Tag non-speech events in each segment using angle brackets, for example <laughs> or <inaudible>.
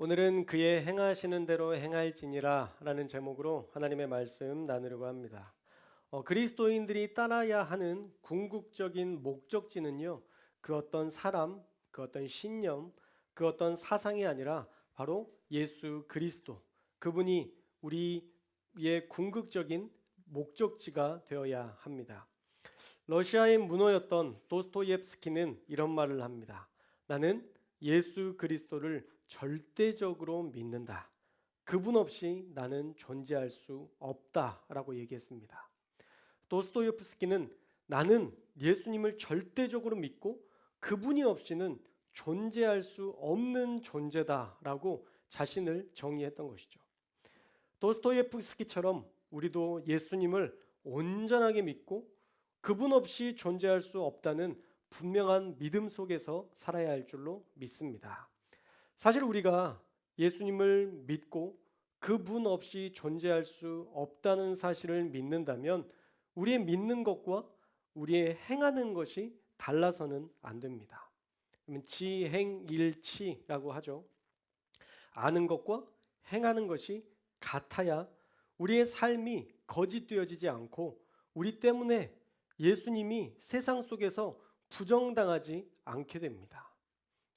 오늘은 그의 행하시는 대로 행할지니라라는 제목으로 하나님의 말씀 나누려고 합니다. 어, 그리스도인들이 따라야 하는 궁극적인 목적지는요, 그 어떤 사람, 그 어떤 신념, 그 어떤 사상이 아니라 바로 예수 그리스도, 그분이 우리의 궁극적인 목적지가 되어야 합니다. 러시아의 문호였던 도스토옙스키는 이런 말을 합니다. 나는 예수 그리스도를 절대적으로 믿는다. 그분 없이 나는 존재할 수 없다라고 얘기했습니다. 도스토옙스키는 나는 예수님을 절대적으로 믿고 그분이 없이는 존재할 수 없는 존재다라고 자신을 정의했던 것이죠. 도스토옙스키처럼 우리도 예수님을 온전하게 믿고 그분 없이 존재할 수 없다는 분명한 믿음 속에서 살아야 할 줄로 믿습니다. 사실 우리가 예수님을 믿고 그분 없이 존재할 수 없다는 사실을 믿는다면 우리의 믿는 것과 우리의 행하는 것이 달라서는 안 됩니다. 그러면 지행일치라고 하죠. 아는 것과 행하는 것이 같아야 우리의 삶이 거짓되어지지 않고 우리 때문에 예수님이 세상 속에서 부정당하지 않게 됩니다.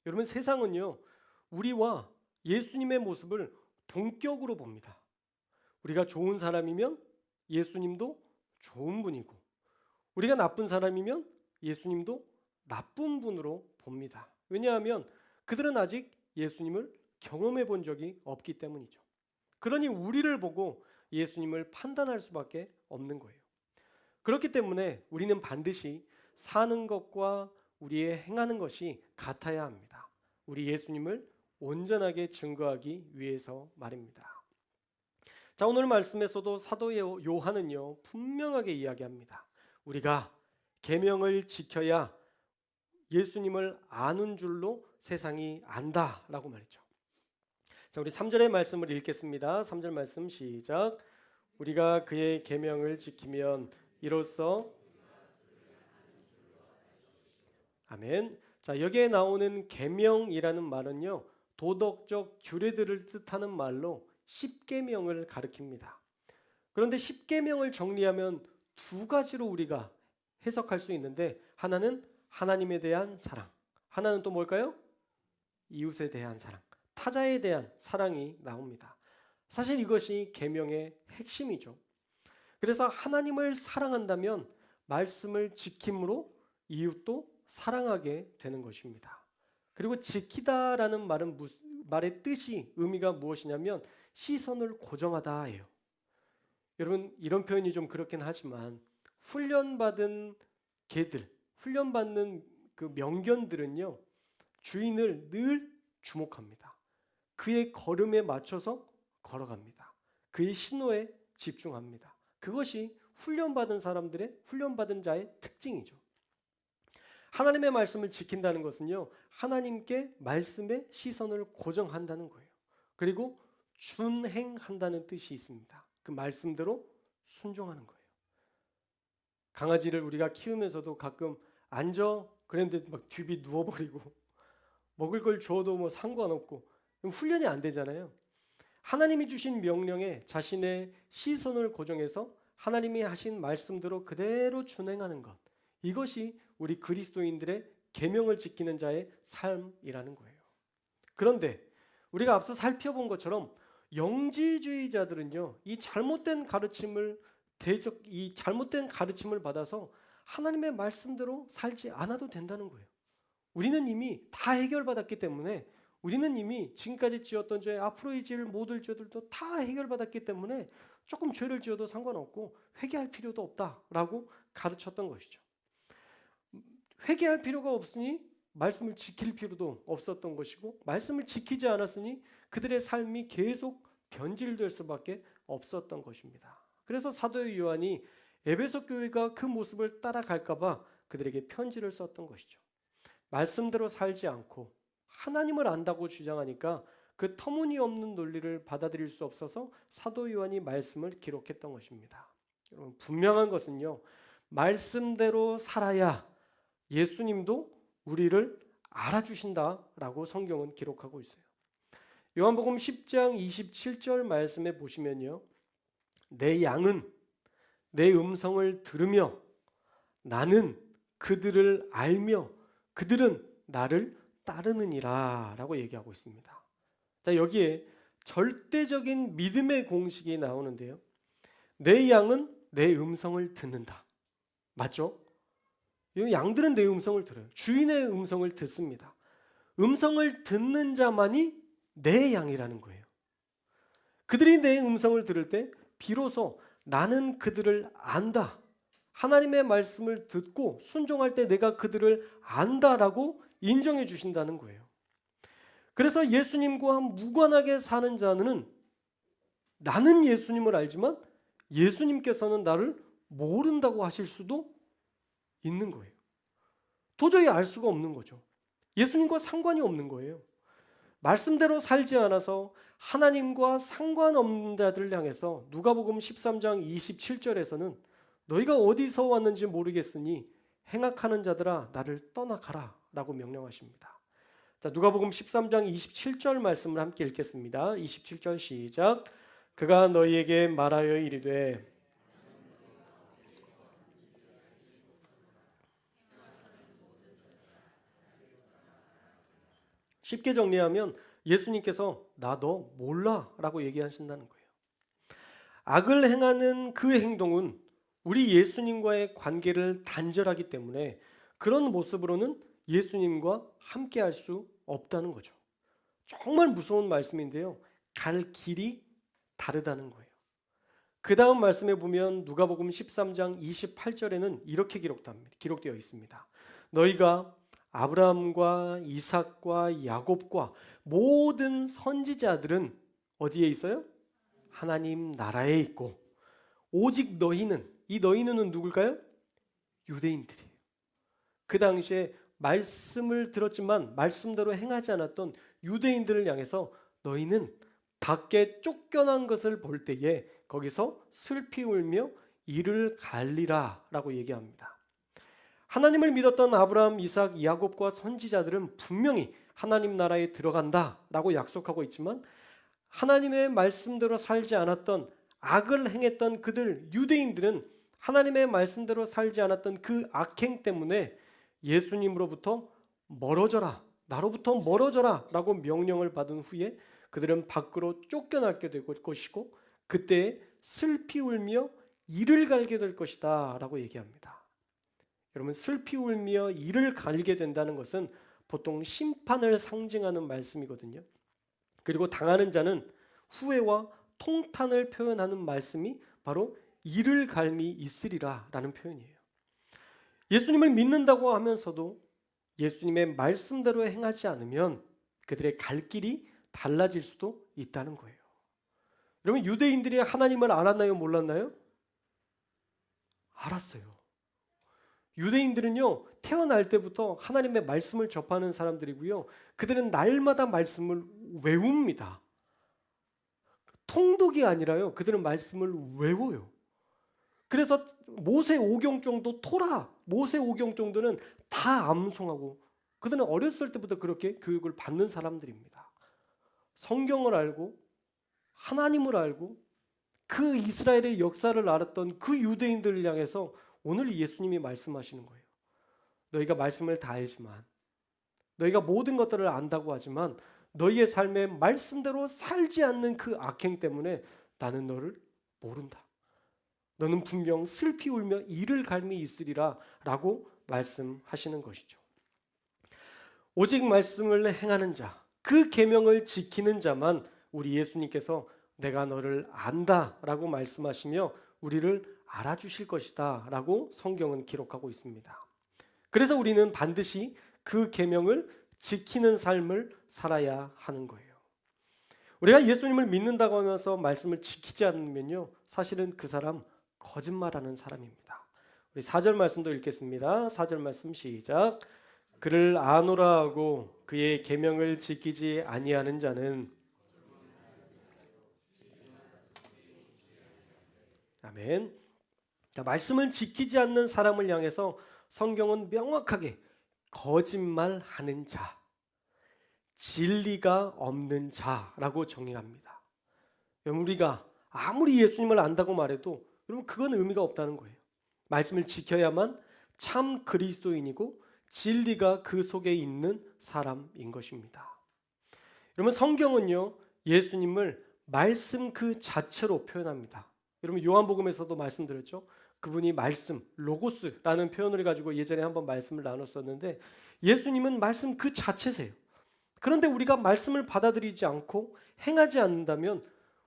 여러분 세상은요 우리와 예수님의 모습을 동격으로 봅니다. 우리가 좋은 사람이면 예수님도 좋은 분이고 우리가 나쁜 사람이면 예수님도 나쁜 분으로 봅니다. 왜냐하면 그들은 아직 예수님을 경험해 본 적이 없기 때문이죠. 그러니 우리를 보고 예수님을 판단할 수밖에 없는 거예요. 그렇기 때문에 우리는 반드시 사는 것과 우리의 행하는 것이 같아야 합니다. 우리 예수님을 온전하게 증거하기 위해서 말입니다. 자, 오늘 말씀에서도 사도 요한은요, 분명하게 이야기합니다. 우리가 계명을 지켜야 예수님을 아는 줄로 세상이 안다라고 말이죠. 자, 우리 3절의 말씀을 읽겠습니다. 3절 말씀 시작. 우리가 그의 계명을 지키면 이로써 아멘. 자, 여기에 나오는 계명이라는 말은요. 도덕적 규례들을 뜻하는 말로 십계명을 가리킵니다. 그런데 십계명을 정리하면 두 가지로 우리가 해석할 수 있는데 하나는 하나님에 대한 사랑, 하나는 또 뭘까요? 이웃에 대한 사랑, 타자에 대한 사랑이 나옵니다. 사실 이것이 계명의 핵심이죠. 그래서 하나님을 사랑한다면 말씀을 지킴으로 이웃도 사랑하게 되는 것입니다. 그리고 지키다라는 말은 무, 말의 뜻이 의미가 무엇이냐면 시선을 고정하다예요. 여러분 이런 표현이 좀 그렇긴 하지만 훈련받은 개들, 훈련받는 그 명견들은요 주인을 늘 주목합니다. 그의 걸음에 맞춰서 걸어갑니다. 그의 신호에 집중합니다. 그것이 훈련받은 사람들의 훈련받은 자의 특징이죠. 하나님의 말씀을 지킨다는 것은요, 하나님께 말씀의 시선을 고정한다는 거예요. 그리고 준행한다는 뜻이 있습니다. 그 말씀대로 순종하는 거예요. 강아지를 우리가 키우면서도 가끔 앉아 그랬는데 막 뒤비 누워버리고 <laughs> 먹을 걸 줘도 뭐 상관없고 훈련이 안 되잖아요. 하나님이 주신 명령에 자신의 시선을 고정해서 하나님이 하신 말씀대로 그대로 준행하는 것. 이것이 우리 그리스도인들의 계명을 지키는 자의 삶이라는 거예요. 그런데 우리가 앞서 살펴본 것처럼 영지주의자들은요, 이 잘못된 가르침을 대적 이 잘못된 가르침을 받아서 하나님의 말씀대로 살지 않아도 된다는 거예요. 우리는 이미 다 해결받았기 때문에 우리는 이미 지금까지 지었던 죄, 앞으로 지을 모든 죄들도 다 해결받았기 때문에 조금 죄를 지어도 상관없고 회개할 필요도 없다라고 가르쳤던 것이죠. 회개할 필요가 없으니 말씀을 지킬 필요도 없었던 것이고 말씀을 지키지 않았으니 그들의 삶이 계속 변질될 수밖에 없었던 것입니다. 그래서 사도 요한이 에베소 교회가 그 모습을 따라갈까봐 그들에게 편지를 썼던 것이죠. 말씀대로 살지 않고 하나님을 안다고 주장하니까 그 터무니없는 논리를 받아들일 수 없어서 사도 요한이 말씀을 기록했던 것입니다. 여러분 분명한 것은요. 말씀대로 살아야 예수님도 우리를 알아주신다라고 성경은 기록하고 있어요. 요한복음 10장 27절 말씀에 보시면요. 내 양은 내 음성을 들으며 나는 그들을 알며 그들은 나를 따르느니라 라고 얘기하고 있습니다. 자, 여기에 절대적인 믿음의 공식이 나오는데요. 내 양은 내 음성을 듣는다. 맞죠? 이 양들은 내 음성을 들어요. 주인의 음성을 듣습니다. 음성을 듣는 자만이 내 양이라는 거예요. 그들이 내 음성을 들을 때 비로소 나는 그들을 안다. 하나님의 말씀을 듣고 순종할 때 내가 그들을 안다라고 인정해 주신다는 거예요. 그래서 예수님과 무관하게 사는 자는 나는 예수님을 알지만 예수님께서는 나를 모른다고 하실 수도 있는 거예요. 도저히 알 수가 없는 거죠. 예수님과 상관이 없는 거예요. 말씀대로 살지 않아서 하나님과 상관없는 자들을 향해서 누가복음 13장 27절에서는 너희가 어디서 왔는지 모르겠으니 행악하는 자들아 나를 떠나가라라고 명령하십니다. 자, 누가복음 13장 27절 말씀을 함께 읽겠습니다. 27절 시작. 그가 너희에게 말하여 이르되 쉽게 정리하면 예수님께서 나 너 몰라 라고 얘기하신다는 거예요. 악을 행하는 그 행동은 우리 예수님과의 관계를 단절하기 때문에 그런 모습으로는 예수님과 함께 할 수 없다는 거죠. 정말 무서운 말씀인데요. 갈 길이 다르다는 거예요. 그 다음 말씀에 보면 누가복음 13장 28절에는 이렇게 기록되어 있습니다. 너희가 아브라함과 이삭과 야곱과 모든 선지자들은 어디에 있어요? 하나님 나라에 있고 오직 너희는 이 너희는 누굴까요? 유대인들이에요. 그 당시에 말씀을 들었지만 말씀대로 행하지 않았던 유대인들을 향해서 너희는 밖에 쫓겨난 것을 볼 때에 거기서 슬피 울며 이를 갈리라라고 얘기합니다. 하나님을 믿었던 아브라함, 이삭, 야곱과 선지자들은 분명히 하나님 나라에 들어간다라고 약속하고 있지만 하나님의 말씀대로 살지 않았던 악을 행했던 그들 유대인들은 하나님의 말씀대로 살지 않았던 그 악행 때문에 예수님으로부터 멀어져라 나로부터 멀어져라라고 명령을 받은 후에 그들은 밖으로 쫓겨나게 될 것이고 그때 슬피 울며 이를 갈게 될 것이다라고 얘기합니다. 여러분 슬피 울며 이를 갈게 된다는 것은 보통 심판을 상징하는 말씀이거든요. 그리고 당하는 자는 후회와 통탄을 표현하는 말씀이 바로 이를 갈미 있으리라라는 표현이에요. 예수님을 믿는다고 하면서도 예수님의 말씀대로 행하지 않으면 그들의 갈 길이 달라질 수도 있다는 거예요. 여러분 유대인들이 하나님을 알았나요, 몰랐나요? 알았어요. 유대인들은요 태어날 때부터 하나님의 말씀을 접하는 사람들이고요. 그들은 날마다 말씀을 외웁니다. 통독이 아니라요. 그들은 말씀을 외워요. 그래서 모세 오경 정도 토라, 모세 오경 정도는 다 암송하고 그들은 어렸을 때부터 그렇게 교육을 받는 사람들입니다. 성경을 알고 하나님을 알고 그 이스라엘의 역사를 알았던 그 유대인들을 향해서 오늘 예수님이 말씀하시는 거예요. 너희가 말씀을 다 알지만 너희가 모든 것들을 안다고 하지만 너희의 삶에 말씀대로 살지 않는 그 악행 때문에 나는 너를 모른다. 너는 분명 슬피 울며 이를 갈미 있으리라 라고 말씀하시는 것이죠. 오직 말씀을 행하는 자, 그 계명을 지키는 자만 우리 예수님께서 내가 너를 안다라고 말씀하시며 우리를 알아주실 것이다 라고 성경은 기록하고 있습니다. 그래서 우리는 반드시 그 계명을 지키는 삶을 살아야 하는 거예요. 우리가 예수님을 믿는다고 하면서 말씀을 지키지 않으면요. 사실은 그 사람 거짓말하는 사람입니다. 우리 4절 말씀도 읽겠습니다. 4절 말씀 시작. 그를 아노라 하고 그의 계명을 지키지 아니하는 자는 아멘. 자, 말씀을 지키지 않는 사람을 향해서 성경은 명확하게 거짓말하는 자, 진리가 없는 자라고 정의합니다. 우리가 아무리 예수님을 안다고 말해도 여러분 그건 의미가 없다는 거예요. 말씀을 지켜야만 참 그리스도인이고 진리가 그 속에 있는 사람인 것입니다. 여러분 성경은요 예수님을 말씀 그 자체로 표현합니다. 여러분 요한복음에서도 말씀드렸죠. 그분이 말씀 로고스라는 표현을 가지고 예전에 한번 말씀을 나눴었는데 예수님은 말씀 그 자체세요. 그런데 우리가 말씀을 받아들이지 않고 행하지 않는다면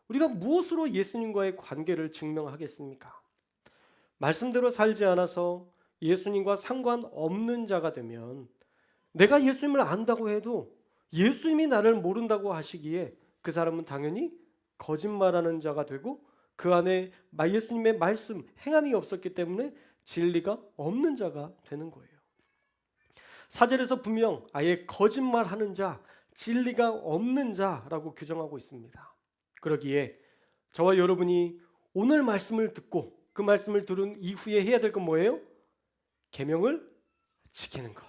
우리가 무엇으로 예수님과의 관계를 증명하겠습니까? 말씀대로 살지 않아서 예수님과 상관없는 자가 되면 내가 예수님을 안다고 해도 예수님이 나를 모른다고 하시기에 그 사람은 당연히 거짓말하는 자가 되고 그 안에 예수님의 말씀 행함이 없었기 때문에 진리가 없는 자가 되는 거예요. 사절에서 분명 아예 거짓말하는 자, 진리가 없는 자라고 규정하고 있습니다. 그러기에 저와 여러분이 오늘 말씀을 듣고 그 말씀을 들은 이후에 해야 될 건 뭐예요? 계명을 지키는 것.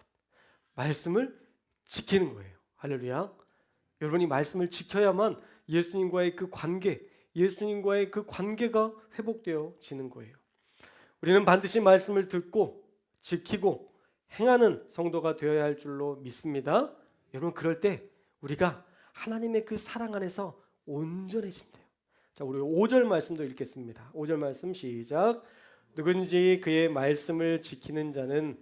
말씀을 지키는 거예요. 할렐루야. 여러분이 말씀을 지켜야만 예수님과의 그 관계, 예수님과의 그 관계가 회복되어지는 거예요. 우리는 반드시 말씀을 듣고 지키고 행하는 성도가 되어야 할 줄로 믿습니다. 여러분 그럴 때 우리가 하나님의 그 사랑 안에서 온전해진대요. 자, 우리 5절 말씀도 읽겠습니다. 5절 말씀 시작. 누군지 그의 말씀을 지키는 자는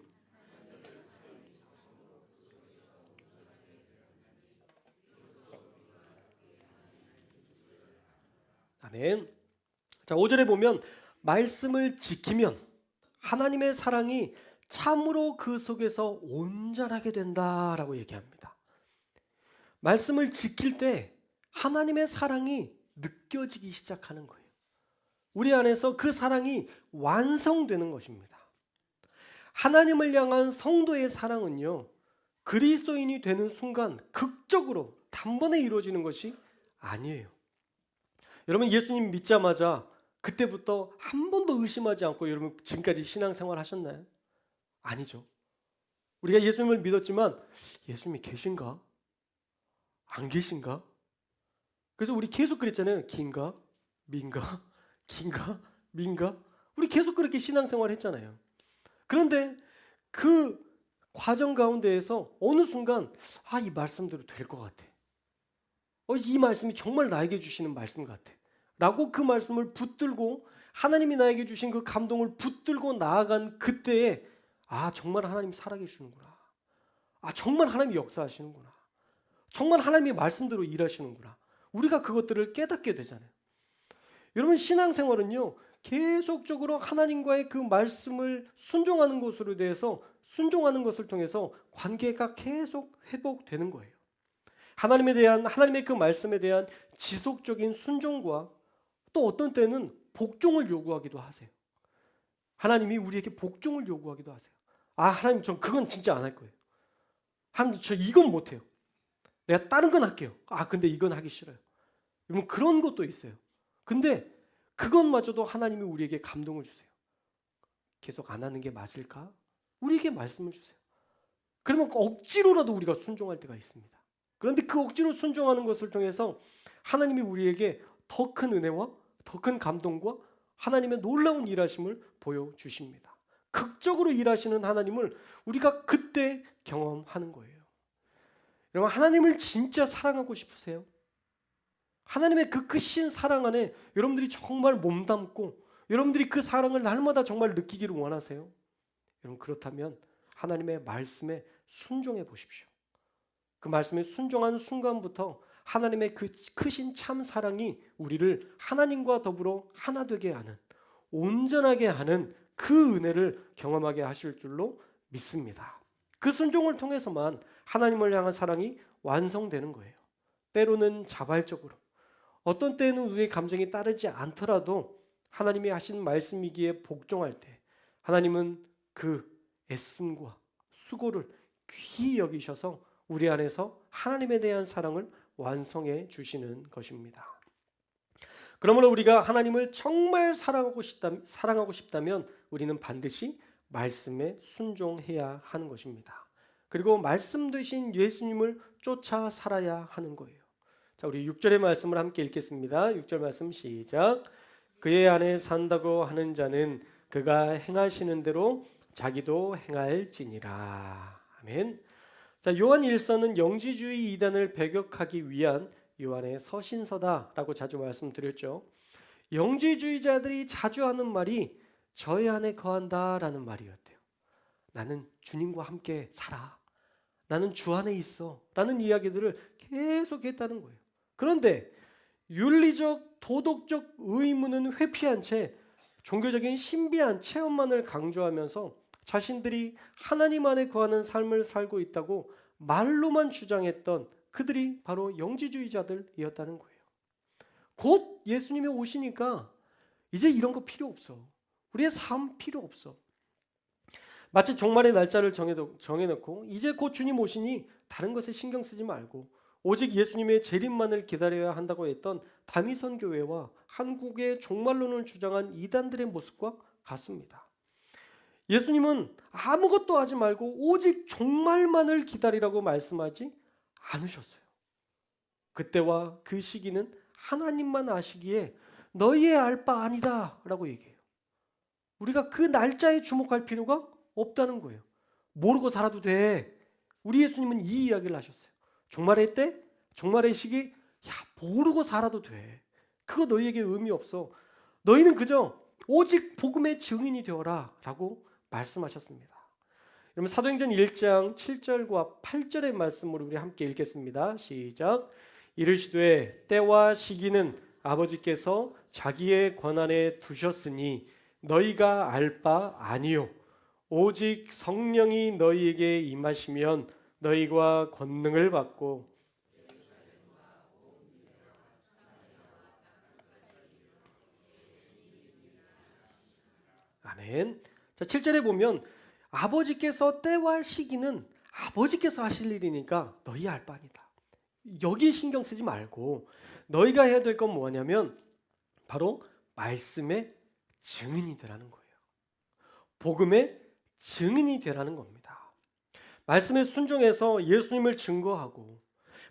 아멘. 자, 5절에 보면 말씀을 지키면 하나님의 사랑이 참으로 그 속에서 온전하게 된다라고 얘기합니다. 말씀을 지킬 때 하나님의 사랑이 느껴지기 시작하는 거예요. 우리 안에서 그 사랑이 완성되는 것입니다. 하나님을 향한 성도의 사랑은요, 그리스도인이 되는 순간 극적으로 단번에 이루어지는 것이 아니에요. 여러분 예수님 믿자마자 그때부터 한 번도 의심하지 않고 여러분 지금까지 신앙생활 하셨나요? 아니죠. 우리가 예수님을 믿었지만 예수님이 계신가? 안 계신가? 그래서 우리 계속 그랬잖아요. 긴가? 민가? <laughs> 긴가? 민가? 우리 계속 그렇게 신앙생활 했잖아요. 그런데 그 과정 가운데에서 어느 순간 아, 이 말씀대로 될 것 같아. 어, 이 말씀이 정말 나에게 주시는 말씀 같아. 라고 그 말씀을 붙들고 하나님이 나에게 주신 그 감동을 붙들고 나아간 그때에 아, 정말 하나님 살아계시는구나. 아, 정말 하나님이 역사하시는구나. 정말 하나님이 말씀대로 일하시는구나. 우리가 그것들을 깨닫게 되잖아요. 여러분 신앙생활은요. 계속적으로 하나님과의 그 말씀을 순종하는 것으로 대해서 순종하는 것을 통해서 관계가 계속 회복되는 거예요. 하나님에 대한 하나님의 그 말씀에 대한 지속적인 순종과 또 어떤 때는 복종을 요구하기도 하세요. 하나님이 우리에게 복종을 요구하기도 하세요. 아, 하나님 전 그건 진짜 안 할 거예요. 하나님 저 이건 못 해요. 내가 다른 건 할게요. 아, 근데 이건 하기 싫어요. 여러분 그런 것도 있어요. 근데 그것마저도 하나님이 우리에게 감동을 주세요. 계속 안 하는 게 맞을까? 우리에게 말씀을 주세요. 그러면 억지로라도 우리가 순종할 때가 있습니다. 그런데 그 억지로 순종하는 것을 통해서 하나님이 우리에게 더 큰 은혜와 더 큰 감동과 하나님의 놀라운 일하심을 보여주십니다. 극적으로 일하시는 하나님을 우리가 그때 경험하는 거예요. 여러분, 하나님을 진짜 사랑하고 싶으세요? 하나님의 그 크신 사랑 안에 여러분들이 정말 몸담고 여러분들이 그 사랑을 날마다 정말 느끼기를 원하세요? 여러분, 그렇다면 하나님의 말씀에 순종해 보십시오. 그 말씀에 순종한 순간부터 하나님의 그 크신 참 사랑이 우리를 하나님과 더불어 하나 되게 하는 온전하게 하는 그 은혜를 경험하게 하실 줄로 믿습니다. 그 순종을 통해서만 하나님을 향한 사랑이 완성되는 거예요. 때로는 자발적으로, 어떤 때는 우리의 감정이 따르지 않더라도 하나님이 하신 말씀이기에 복종할 때 하나님은 그 애씀과 수고를 귀히 여기셔서 우리 안에서 하나님에 대한 사랑을 완성해 주시는 것입니다. 그러므로 우리가 하나님을 정말 사랑하고 싶다, 사랑하고 싶다면 우리는 반드시 말씀에 순종해야 하는 것입니다. 그리고 말씀 되신 예수님을 쫓아 살아야 하는 거예요. 자, 우리 6절의 말씀을 함께 읽겠습니다. 6절 말씀 시작. 그의 안에 산다고 하는 자는 그가 행하시는 대로 자기도 행할지니라. 아멘. 자, 요한 일서는 영지주의 이단을 배격하기 위한 요한의 서신서다라고 자주 말씀드렸죠. 영지주의자들이 자주 하는 말이 저의 안에 거한다라는 말이었대요. 나는 주님과 함께 살아. 나는 주 안에 있어. 라는 이야기들을 계속 했다는 거예요. 그런데 윤리적, 도덕적 의무는 회피한 채 종교적인 신비한 체험만을 강조하면서 자신들이 하나님 안에 거하는 삶을 살고 있다고 말로만 주장했던 그들이 바로 영지주의자들이었다는 거예요. 곧 예수님이 오시니까 이제 이런 거 필요 없어. 우리의 삶 필요 없어. 마치 종말의 날짜를 정해놓고 이제 곧 주님 오시니 다른 것에 신경 쓰지 말고 오직 예수님의 재림만을 기다려야 한다고 했던 다미선 교회와 한국의 종말론을 주장한 이단들의 모습과 같습니다. 예수님은 아무것도 하지 말고 오직 종말만을 기다리라고 말씀하지 않으셨어요. 그때와 그 시기는 하나님만 아시기에 너희의 알 바 아니다 라고 얘기해요. 우리가 그 날짜에 주목할 필요가 없다는 거예요. 모르고 살아도 돼. 우리 예수님은 이 이야기를 하셨어요. 종말의 때, 종말의 시기, 야 모르고 살아도 돼. 그거 너희에게 의미 없어. 너희는 그저 오직 복음의 증인이 되어라 라고 말씀하셨습니다. 여러분 사도행전 1장 7절과 8절의 말씀을 우리 함께 읽겠습니다. 시작. 이르시되 때와 시기는 아버지께서 자기의 권한에 두셨으니 너희가 알 바 아니요 오직 성령이 너희에게 임하시면 너희가 권능을 받고 아멘. 자, 7절에 보면 아버지께서 때와 시기는 아버지께서 하실 일이니까 너희 알 바니다. 여기 신경 쓰지 말고 너희가 해야 될 건 뭐냐면 바로 말씀의 증인이 되라는 거예요. 복음의 증인이 되라는 겁니다. 말씀에 순종해서 예수님을 증거하고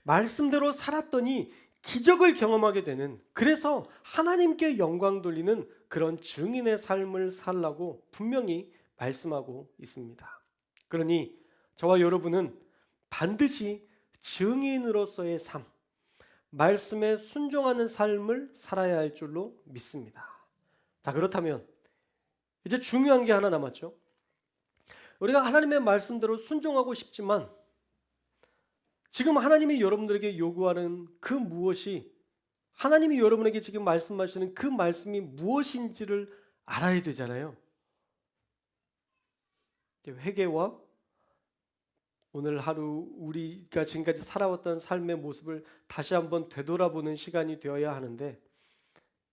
말씀대로 살았더니 기적을 경험하게 되는 그래서 하나님께 영광 돌리는 그런 증인의 삶을 살라고 분명히 말씀하고 있습니다. 그러니 저와 여러분은 반드시 증인으로서의 삶, 말씀에 순종하는 삶을 살아야 할 줄로 믿습니다. 자, 그렇다면 이제 중요한 게 하나 남았죠. 우리가 하나님의 말씀대로 순종하고 싶지만 지금 하나님이 여러분들에게 요구하는 그 무엇이 하나님이 여러분에게 지금 말씀하시는 그 말씀이 무엇인지를 알아야 되잖아요. 회개와 오늘 하루 우리가 지금까지 살아왔던 삶의 모습을 다시 한번 되돌아보는 시간이 되어야 하는데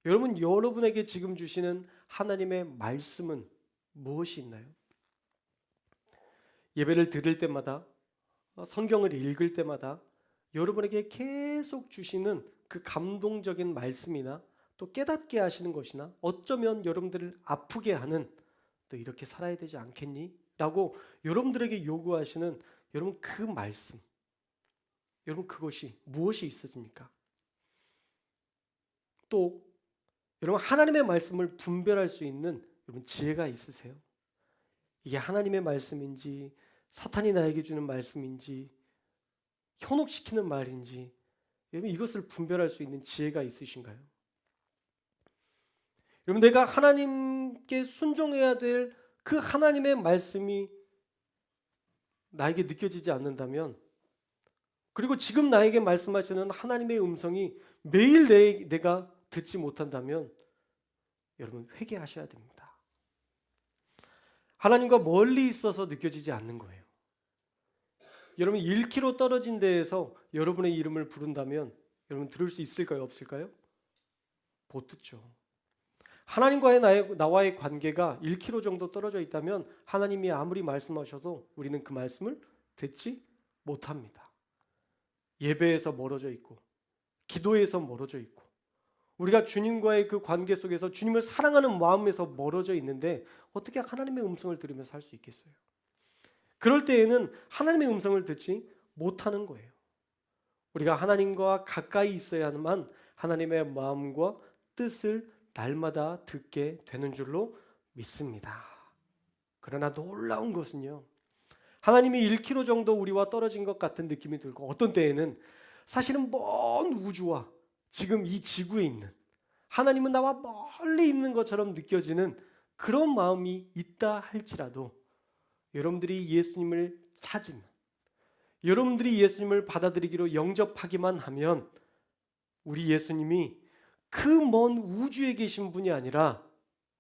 여러분 여러분에게 지금 주시는 하나님의 말씀은 무엇이 있나요? 예배를 드릴 때마다 성경을 읽을 때마다 여러분에게 계속 주시는 그 감동적인 말씀이나 또 깨닫게 하시는 것이나 어쩌면 여러분들을 아프게 하는 또 이렇게 살아야 되지 않겠니? 라고 여러분들에게 요구하시는 여러분 그 말씀 여러분 그것이 무엇이 있으십니까? 또 여러분 하나님의 말씀을 분별할 수 있는 여러분 지혜가 있으세요? 이게 하나님의 말씀인지 사탄이 나에게 주는 말씀인지 현혹시키는 말인지 여러분 이것을 분별할 수 있는 지혜가 있으신가요? 여러분 내가 하나님께 순종해야 될 그 하나님의 말씀이 나에게 느껴지지 않는다면 그리고 지금 나에게 말씀하시는 하나님의 음성이 매일 내, 내가 듣지 못한다면 여러분 회개하셔야 됩니다. 하나님과 멀리 있어서 느껴지지 않는 거예요. 여러분 1km 떨어진 데에서 여러분의 이름을 부른다면 여러분 들을 수 있을까요? 없을까요? 못 듣죠. 하나님과의 나의, 나와의 관계가 1km 정도 떨어져 있다면 하나님이 아무리 말씀하셔도 우리는 그 말씀을 듣지 못합니다. 예배에서 멀어져 있고 기도에서 멀어져 있고 우리가 주님과의 그 관계 속에서 주님을 사랑하는 마음에서 멀어져 있는데 어떻게 하나님의 음성을 들으며 살 수 있겠어요? 그럴 때에는 하나님의 음성을 듣지 못하는 거예요. 우리가 하나님과 가까이 있어야만 하나님의 마음과 뜻을 날마다 듣게 되는 줄로 믿습니다. 그러나 놀라운 것은요. 하나님이 1km 정도 우리와 떨어진 것 같은 느낌이 들고 어떤 때에는 사실은 먼 우주와 지금 이 지구에 있는 하나님은 나와 멀리 있는 것처럼 느껴지는 그런 마음이 있다 할지라도 여러분들이 예수님을 찾으면 여러분들이 예수님을 받아들이기로 영접하기만 하면 우리 예수님이 그 먼 우주에 계신 분이 아니라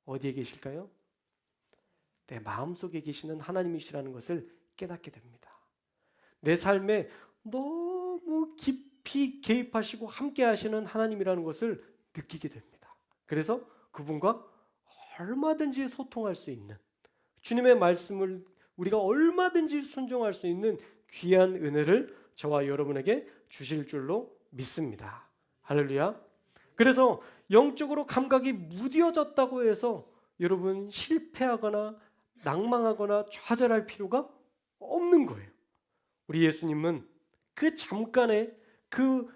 어디에 계실까요? 내 마음속에 계시는 하나님이시라는 것을 깨닫게 됩니다. 내 삶에 너무 깊이 개입하시고 함께 하시는 하나님이라는 것을 느끼게 됩니다. 그래서 그분과 얼마든지 소통할 수 있는 주님의 말씀을 우리가 얼마든지 순종할 수 있는 귀한 은혜를 저와 여러분에게 주실 줄로 믿습니다. 할렐루야. 그래서 영적으로 감각이 무뎌졌다고 해서 여러분 실패하거나 낭망하거나 좌절할 필요가 없는 거예요. 우리 예수님은 그 잠깐의 그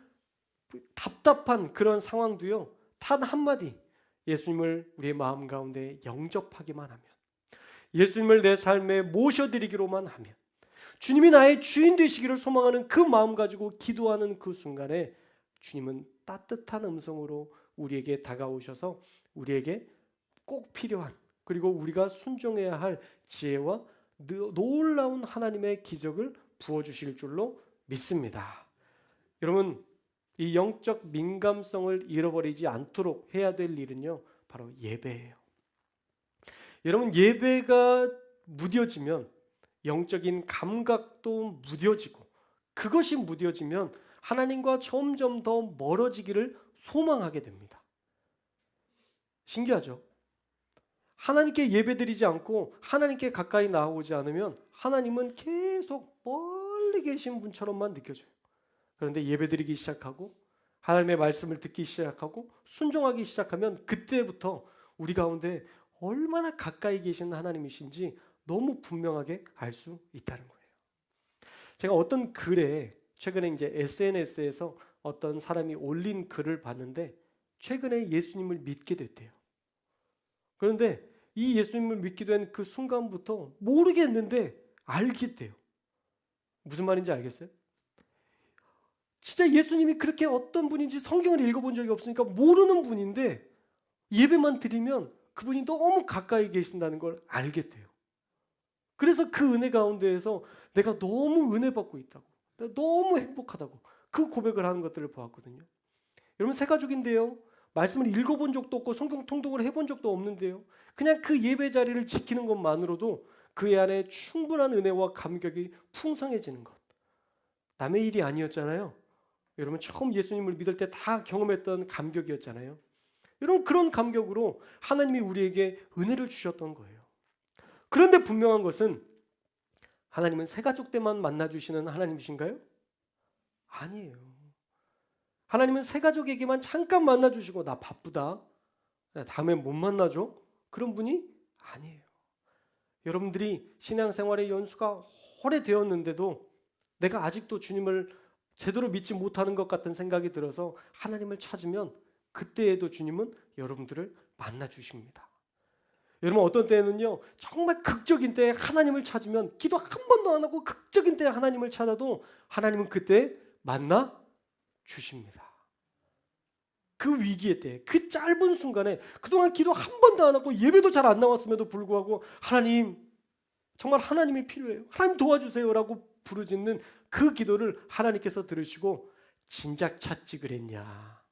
답답한 그런 상황도요. 단 한마디 예수님을 우리의 마음 가운데 영접하기만 하면 예수님을 내 삶에 모셔드리기로만 하면 주님이 나의 주인 되시기를 소망하는 그 마음 가지고 기도하는 그 순간에 주님은 따뜻한 음성으로 우리에게 다가오셔서 우리에게 꼭 필요한 그리고 우리가 순종해야 할 지혜와 놀라운 하나님의 기적을 부어 주실 줄로 믿습니다. 여러분 이 영적 민감성을 잃어버리지 않도록 해야 될 일은요. 바로 예배예요. 여러분 예배가 무뎌지면 영적인 감각도 무뎌지고 그것이 무뎌지면 하나님과 점점 더 멀어지기를 소망하게 됩니다. 신기하죠? 하나님께 예배드리지 않고 하나님께 가까이 나오지 않으면 하나님은 계속 멀리 계신 분처럼만 느껴져요. 그런데 예배드리기 시작하고 하나님의 말씀을 듣기 시작하고 순종하기 시작하면 그때부터 우리 가운데 얼마나 가까이 계신 하나님이신지 너무 분명하게 알 수 있다는 거예요. 제가 어떤 글에 최근에 이제 SNS에서 어떤 사람이 올린 글을 봤는데 최근에 예수님을 믿게 됐대요. 그런데 이 예수님을 믿게 된 그 순간부터 모르겠는데 알겠대요. 무슨 말인지 알겠어요? 진짜 예수님이 그렇게 어떤 분인지 성경을 읽어본 적이 없으니까 모르는 분인데 예배만 드리면 그분이 너무 가까이 계신다는 걸 알겠대요. 그래서 그 은혜 가운데에서 내가 너무 은혜 받고 있다고, 너무 행복하다고 그 고백을 하는 것들을 보았거든요. 여러분 새 가족인데요. 말씀을 읽어본 적도 없고 성경 통독을 해본 적도 없는데요. 그냥 그 예배 자리를 지키는 것만으로도 그 안에 충분한 은혜와 감격이 풍성해지는 것. 남의 일이 아니었잖아요. 여러분 처음 예수님을 믿을 때 다 경험했던 감격이었잖아요. 여러분 그런 감격으로 하나님이 우리에게 은혜를 주셨던 거예요. 그런데 분명한 것은 하나님은 새 가족 때만 만나 주시는 하나님이신가요? 아니에요. 하나님은 새 가족에게만 잠깐 만나 주시고 나 바쁘다. 다음에 못 만나죠? 그런 분이 아니에요. 여러분들이 신앙생활의 연수가 오래되었는데도 내가 아직도 주님을 제대로 믿지 못하는 것 같은 생각이 들어서 하나님을 찾으면 그때에도 주님은 여러분들을 만나 주십니다. 여러분 어떤 때는요 정말 극적인 때에 하나님을 찾으면 기도 한 번도 안 하고 극적인 때에 하나님을 찾아도 하나님은 그때 만나 주십니다. 그 위기의 때, 그 짧은 순간에 그동안 기도 한 번도 안 하고 예배도 잘 안 나왔음에도 불구하고 하나님 정말 하나님이 필요해요. 하나님 도와주세요라고 부르짖는 그 기도를 하나님께서 들으시고 진작 찾지 그랬냐.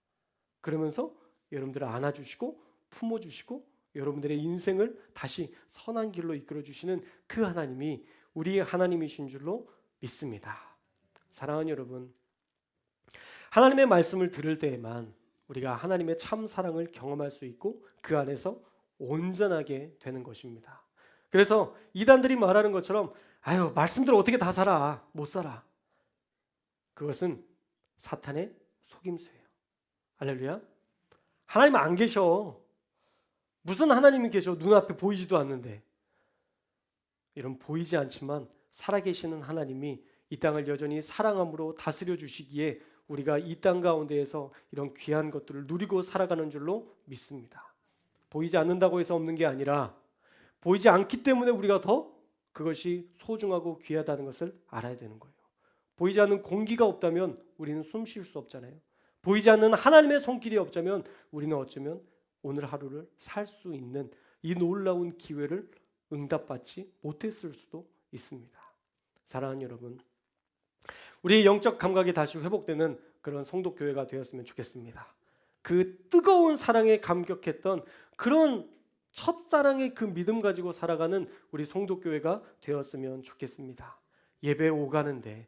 그러면서 여러분들을 안아주시고 품어주시고 여러분들의 인생을 다시 선한 길로 이끌어 주시는 그 하나님이 우리의 하나님이신 줄로 믿습니다. 사랑하는 여러분, 하나님의 말씀을 들을 때에만 우리가 하나님의 참 사랑을 경험할 수 있고 그 안에서 온전하게 되는 것입니다. 그래서 이단들이 말하는 것처럼 아유 말씀들 어떻게 다 살아 못 살아 그것은 사탄의 속임수예요. 할렐루야. 하나님 안 계셔. 무슨 하나님이 계셔? 눈앞에 보이지도 않는데. 이런 보이지 않지만 살아계시는 하나님이 이 땅을 여전히 사랑함으로 다스려 주시기에 우리가 이 땅 가운데에서 이런 귀한 것들을 누리고 살아가는 줄로 믿습니다. 보이지 않는다고 해서 없는 게 아니라 보이지 않기 때문에 우리가 더 그것이 소중하고 귀하다는 것을 알아야 되는 거예요. 보이지 않는 공기가 없다면 우리는 숨 쉴 수 없잖아요. 보이지 않는 하나님의 손길이 없자면 우리는 어쩌면 오늘 하루를 살 수 있는 이 놀라운 기회를 응답받지 못했을 수도 있습니다. 사랑하는 여러분, 우리의 영적 감각이 다시 회복되는 그런 성도 교회가 되었으면 좋겠습니다. 그 뜨거운 사랑에 감격했던 그런 첫사랑의 그 믿음 가지고 살아가는 우리 성도 교회가 되었으면 좋겠습니다. 예배 오가는데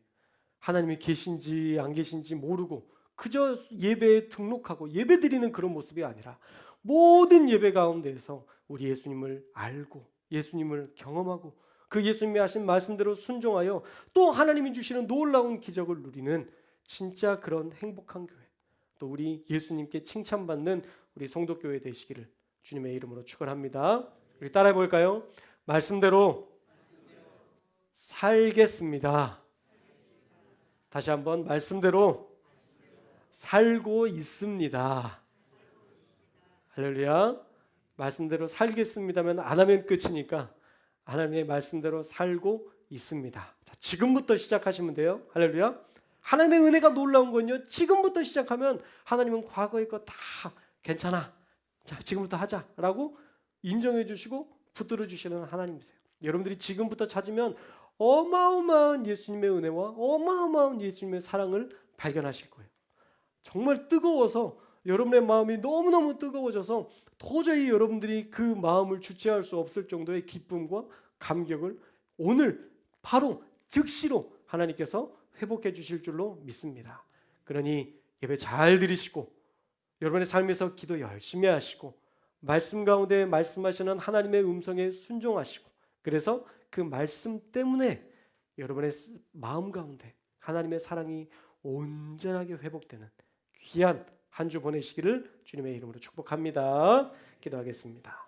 하나님이 계신지 안 계신지 모르고 그저 예배에 등록하고 예배 드리는 그런 모습이 아니라 모든 예배 가운데에서 우리 예수님을 알고 예수님을 경험하고 그 예수님이 하신 말씀대로 순종하여 또 하나님이 주시는 놀라운 기적을 누리는 진짜 그런 행복한 교회 또 우리 예수님께 칭찬받는 우리 성도 교회 되시기를 주님의 이름으로 축원합니다. 우리 따라해 볼까요? 말씀대로 살겠습니다. 다시 한번 말씀대로 살고 있습니다. 할렐루야. 말씀대로 살겠습니다면 안 하면 끝이니까 하나님의 말씀대로 살고 있습니다. 자, 지금부터 시작하시면 돼요. 할렐루야. 하나님의 은혜가 놀라운 건요. 지금부터 시작하면 하나님은 과거의 거 다 괜찮아. 자, 지금부터 하자라고 인정해 주시고 붙들어 주시는 하나님이세요. 여러분들이 지금부터 찾으면 어마어마한 예수님의 은혜와 어마어마한 예수님의 사랑을 발견하실 거예요. 정말 뜨거워서 여러분의 마음이 너무너무 뜨거워져서 도저히 여러분들이 그 마음을 주체할 수 없을 정도의 기쁨과 감격을 오늘 바로 즉시로 하나님께서 회복해 주실 줄로 믿습니다. 그러니 예배 잘 드리시고 여러분의 삶에서 기도 열심히 하시고 말씀 가운데 말씀하시는 하나님의 음성에 순종하시고 그래서 그 말씀 때문에 여러분의 마음 가운데 하나님의 사랑이 온전하게 회복되는 귀한 한 주 보내시기를 주님의 이름으로 축복합니다. 기도하겠습니다.